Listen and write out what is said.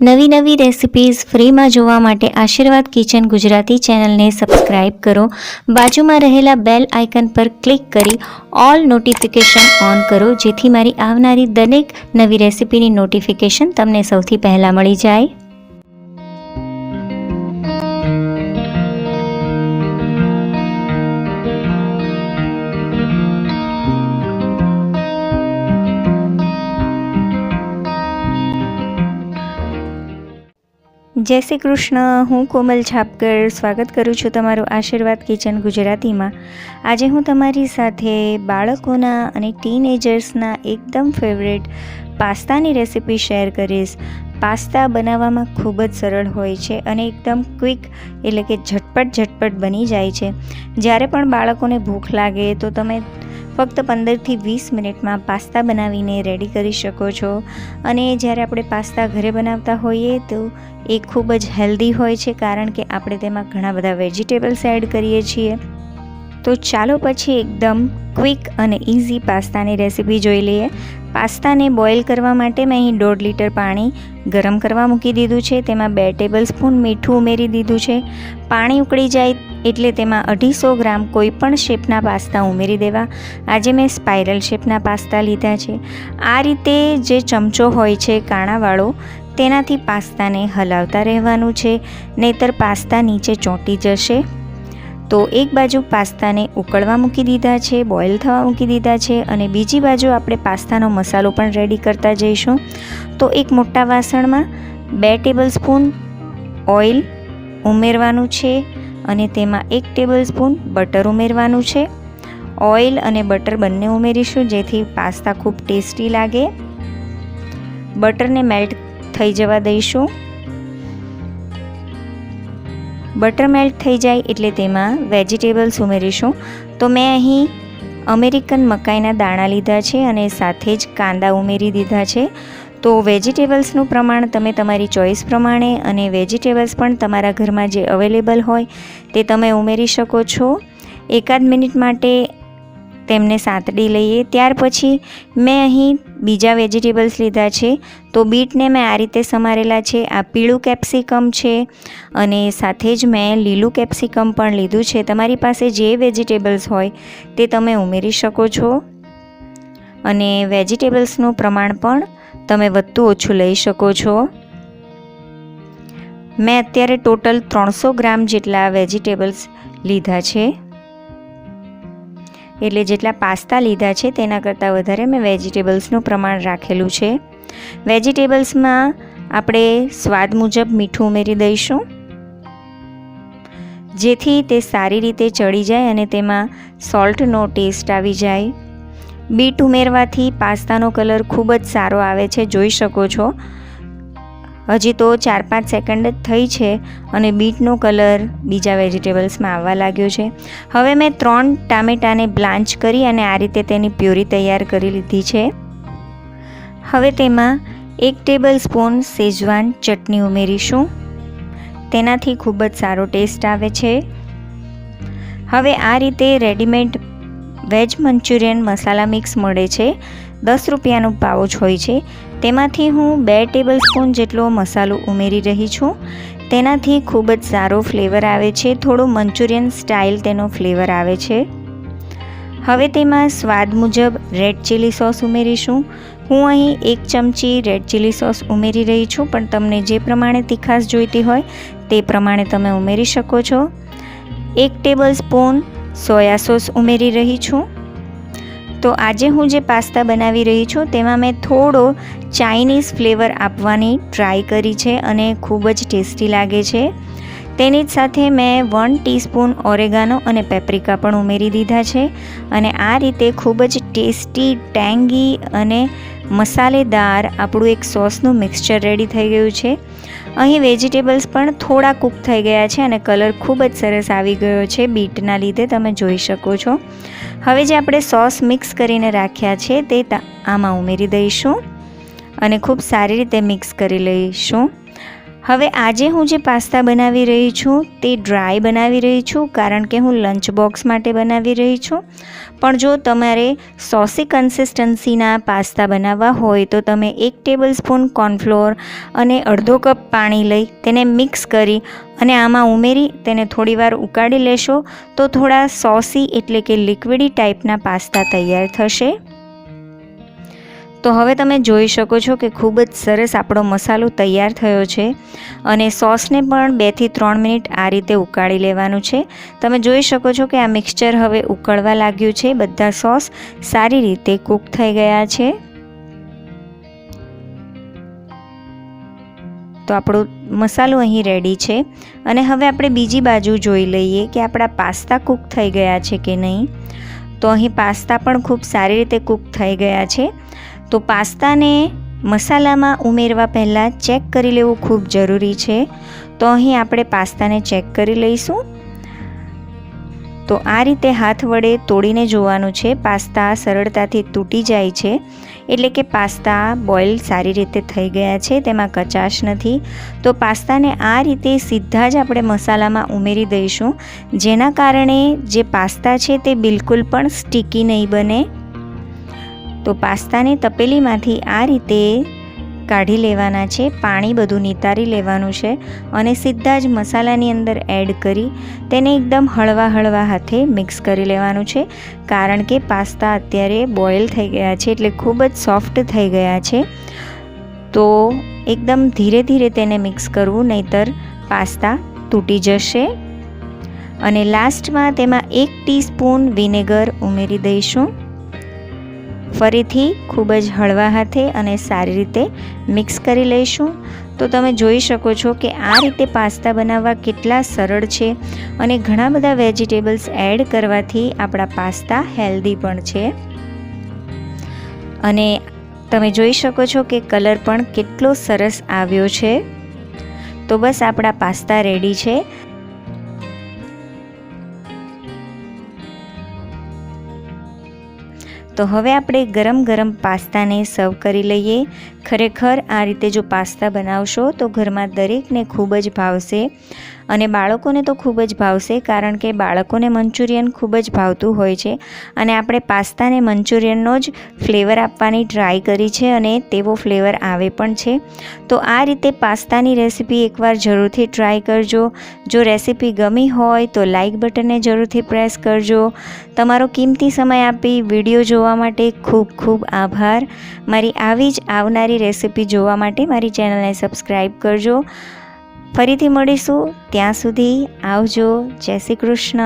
નવી નવી રેસિપીઝ ફ્રીમાં જોવા માટે આશીર્વાદ કિચન ગુજરાતી ચેનલને સબસ્ક્રાઇબ કરો. બાજુમાં રહેલા બેલ આઇકન પર ક્લિક કરી ઓલ નોટિફિકેશન ઓન કરો, જેથી મારી આવનારી દરેક નવી રેસિપીની નોટિફિકેશન તમને સૌથી પહેલાં મળી જાય. જય શ્રી કૃષ્ણ. હું કોમલ છાપકર. સ્વાગત કરું છું તમારું આશીર્વાદ કિચન ગુજરાતીમાં. આજે હું તમારી સાથે બાળકોના અને ટીનેજર્સના એકદમ ફેવરેટ પાસ્તાની રેસિપી શેર કરીશ. પાસ્તા બનાવવામાં ખૂબ જ સરળ હોય છે અને એકદમ ક્વિક એટલે કે ઝટપટ ઝટપટ બની જાય છે. જ્યારે પણ બાળકોને ભૂખ લાગે તો તમે ફક્ત પંદરથી વીસ મિનિટમાં પાસ્તા બનાવીને રેડી કરી શકો છો. અને જ્યારે આપણે પાસ્તા ઘરે બનાવતા હોઈએ તો એ ખૂબ જ હેલ્ધી હોય છે કારણ કે આપણે તેમાં ઘણા બધા વેજીટેબલ્સ એડ કરીએ છીએ. તો ચાલો પછી એકદમ ક્વિક અને ઇઝી પાસ્તાની રેસીપી જોઈ લઈએ. પાસ્તાને બોઇલ કરવા માટે મેં અહીં દોઢ લીટર પાણી ગરમ કરવા મૂકી દીધું છે. તેમાં બે ટેબલ સ્પૂન મીઠું ઉમેરી દીધું છે. પાણી ઉકળી જાય એટલે તેમાં અઢીસો ગ્રામ કોઈપણ શેપના પાસ્તા ઉમેરી દેવા. આજે મેં સ્પાઇરલ શેપના પાસ્તા લીધા છે. આ રીતે જે ચમચો હોય છે કાણાવાળો તેનાથી પાસ્તાને હલાવતા રહેવાનું છે, નહીતર પાસ્તા નીચે ચોંટી જશે. તો એક બાજુ પાસ્તાને ઉકળવા મૂકી દીધા છે, બોઇલ થવા મૂકી દીધા છે અને બીજી બાજુ આપણે પાસ્તાનો મસાલો પણ રેડી કરતા જઈશું. તો એક મોટા વાસણમાં બે ટેબલ સ્પૂન ઓઇલ ઉમેરવાનું છે અને તેમાં એક ટેબલ સ્પૂન બટર ઉમેરવાનું છે. ઓઇલ અને બટર બંને ઉમેરીશું જેથી પાસ્તા ખૂબ ટેસ્ટી લાગે. બટરને મેલ્ટ થઈ જવા દઈશું. બટર મેલ્ટ થઈ જાય એટલે તેમાં વેજીટેબલ્સ ઉમેરીશું. તો મેં અહીં અમેરિકન મકાઈના દાણા લીધા છે અને સાથે જ કાંદા ઉમેરી દીધા છે. તો વેજીટેબલ્સનું પ્રમાણ તમે તમારી ચોઈસ પ્રમાણે અને વેજીટેબલ્સ પણ તમારા ઘરમાં જે અવેલેબલ હોય તે તમે ઉમેરી શકો છો. એકાદ મિનિટ માટે તેમને સાંતળી લઈએ. ત્યાર પછી મેં અહીં બીજા વેજીટેબલ્સ લીધા છે. તો બીટને મેં આ રીતે સમારેલા છે. આ પીળું કેપ્સિકમ છે અને સાથે જ મેં લીલું કેપ્સિકમ પણ લીધું છે. તમારી પાસે જે વેજીટેબલ્સ હોય તે તમે ઉમેરી શકો છો. અને વેજીટેબલ્સનું પ્રમાણ પણ તમે વધતું ઓછું લઈ શકો છો. મેં અત્યારે ટોટલ ત્રણસો ગ્રામ જેટલા વેજીટેબલ્સ લીધા છે. એટલે જેટલા પાસ્તા લીધા છે તેના કરતાં વધારે મેં વેજીટેબલ્સનું પ્રમાણ રાખેલું છે. વેજીટેબલ્સમાં આપણે સ્વાદ મુજબ મીઠું ઉમેરી દઈશું. જેથી તે સારી રીતે ચડી જાય અને તેમાં સોલ્ટનો ટેસ્ટ આવી જાય. બીટ ઉમેરવાથી પાસ્તાનો કલર ખૂબ જ સારો આવે છે, જોઈ શકો છો. હજી તો ચાર પાંચ સેકન્ડ જ થઈ છે અને બીટનો કલર બીજા વેજીટેબલ્સમાં આવવા લાગ્યો છે. હવે મેં ત્રણ ટામેટાને બ્લાન્ચ કરી અને આ રીતે તેની પ્યુરી તૈયાર કરી લીધી છે. હવે તેમાં એક ટેબલ સ્પૂન સેજવાન ચટણી ઉમેરીશું. તેનાથી ખૂબ જ સારો ટેસ્ટ આવે છે. હવે આ રીતે readymade veg Manchurian masala mix મળે છે. દસ રૂપિયાનું પાઉચ હોય છે. તેમાંથી હું બે ટેબલ સ્પૂન જેટલો મસાલો ઉમેરી રહી છું. તેનાથી ખૂબ જ સારો ફ્લેવર આવે છે, થોડો મંચુરિયન સ્ટાઇલ તેનો ફ્લેવર આવે છે. હવે તેમાં સ્વાદ મુજબ રેડ ચીલી સોસ ઉમેરીશું. હું અહીં એક ચમચી રેડ ચીલી સોસ ઉમેરી રહી છું, પણ તમને જે પ્રમાણે તીખાશ જોઈતી હોય, તે પ્રમાણે તમે ઉમેરી શકો છો. એક ટેબલ સ્પૂન સોયા સોસ ઉમેરી રહી છું. તો આજે હું જે પાસ્તા બનાવી રહી છું તેમાં મેં થોડો ચાઇનીઝ ફ્લેવર આપવાની ટ્રાય કરી છે અને ખૂબ જ ટેસ્ટી લાગે છે. તેની જ સાથે મેં વન ટીસ્પૂન ઓરેગાનો અને પેપ્રિકા પણ ઉમેરી દીધા છે અને આ રીતે ખૂબ જ ટેસ્ટી, ટેંગી અને મસાલેદાર આપણું એક સોસનું મિક્સચર રેડી થઈ ગયું છે. અહીં વેજીટેબલ્સ પણ થોડા કૂક થઈ ગયા છે અને કલર ખૂબ જ સરસ આવી ગયો છે બીટના લીધે તમે જોઈ શકો છો. હવે જે આપણે સોસ મિક્સ કરીને રાખ્યા છે તે આમાં ઉમેરી દઈશું અને ખૂબ સારી રીતે મિક્સ કરી લઈશું. હવે આજે હું જે પાસ્તા બનાવી રહી છું તે ડ્રાય બનાવી રહી છું, કારણ કે હું લંચ બોક્સ માટે બનાવી રહી છું. પણ જો તમારે સોસી કન્સિસ્ટન્સીના પાસ્તા બનાવવા હોય, તો તમે એક ટેબલ સ્પૂન કોર્નફ્લોર અને અડધો કપ પાણી લઈ તેને મિક્સ કરી અને આમાં ઉમેરી તેને થોડીવાર ઉકાળી લેશો, તો થોડા સોસી એટલે કે લિક્વિડી ટાઈપના પાસ્તા તૈયાર થશે. તો હવે તમે જોઈ શકો છો કે ખૂબ જ સરસ આપણો મસાલો તૈયાર થયો છે અને સોસને પણ બેથી ત્રણ મિનિટ આ રીતે ઉકાળી લેવાનું છે. તમે જોઈ શકો છો કે આ મિક્સચર હવે ઉકળવા લાગ્યું છે. બધા સોસ સારી રીતે કૂક થઈ ગયા છે. તો આપણો મસાલો અહીં રેડી છે. અને હવે આપણે બીજી બાજુ જોઈ લઈએ કે આપણા પાસ્તા કૂક થઈ ગયા છે કે નહીં. તો અહીં પાસ્તા પણ ખૂબ સારી રીતે કૂક થઈ ગયા છે. તો પાસ્તાને મસાલામાં ઉમેરવા પહેલાં ચેક કરી લેવું ખૂબ જરૂરી છે. તો અહીં આપણે પાસ્તાને ચેક કરી લઈશું. તો આ રીતે હાથ વડે તોડીને જોવાનું છે. પાસ્તા સરળતાથી તૂટી જાય છે. એટલે કે પાસ્તા બોઇલ સારી રીતે થઈ ગયા છે. તેમાં કચાશ નથી. તો પાસ્તાને આ રીતે સીધા જ આપણે મસાલામાં ઉમેરી દઈશું. જેના કારણે જે પાસ્તા છે તે બિલકુલ પણ સ્ટીકી નહીં બને. તો પાસ્તાને તપેલીમાંથી આ રીતે કાઢી લેવાના છે. પાણી બધું નિતારી લેવાનું છે અને સીધા જ મસાલાની અંદર એડ કરી તેને એકદમ હળવા હળવા હાથે મિક્સ કરી લેવાનું છે. કારણ કે પાસ્તા અત્યારે બોઇલ થઈ ગયા છે એટલે ખૂબ જ સોફ્ટ થઈ ગયા છે. તો એકદમ ધીરે ધીરે તેને મિક્સ કરવું નહીતર પાસ્તા તૂટી જશે. અને લાસ્ટમાં તેમાં એક ટીસ્પૂન વિનેગર ઉમેરી દઈશું. ફરીથી ખૂબ જ હળવા હાથે અને સારી રીતે મિક્સ કરી લઈશું. તો તમે જોઈ શકો છો કે આ રીતે પાસ્તા બનાવવા કેટલા સરળ છે અને ઘણા બધા વેજીટેબલ્સ એડ કરવાથી આપણા પાસ્તા હેલ્ધી પણ છે. અને તમે જોઈ શકો છો કે કલર પણ કેટલો સરસ આવ્યો છે. તો બસ આપણા પાસ્તા રેડી છે. તો હવે આપણે ગરમ ગરમ પાસ્તાને સર્વ કરી લઈએ. ખરેખર આ રીતે જો પાસ્તા બનાવશો તો ઘરમાં દરેકને ખૂબ જ ભાવશે. અને બાળકોને તો ખૂબ જ ભાવશે, કારણ કે બાળકોને મંચુરિયન ખૂબ જ ભાવતું હોય છે અને આપણે પાસ્તાને મંચુરિયનનો જ ફ્લેવર આપવાની ટ્રાય કરી છે અને તેવો ફ્લેવર આવે પણ છે. તો આ રીતે પાસ્તાની રેસીપી એકવાર જરૂરથી ટ્રાય કરજો. જો રેસીપી ગમી હોય તો લાઇક બટનને જરૂરથી પ્રેસ કરજો. તમારો કિંમતી સમય આપી વીડિયો જોવા માટે ખૂબ ખૂબ આભાર. મારી આવી જ આવનારી રેસીપી જોવા માટે મારી ચેનલને સબસ્ક્રાઈબ કરજો. ફરીથી મળીશું. ત્યાં સુધી આવજો. જય શ્રી કૃષ્ણ.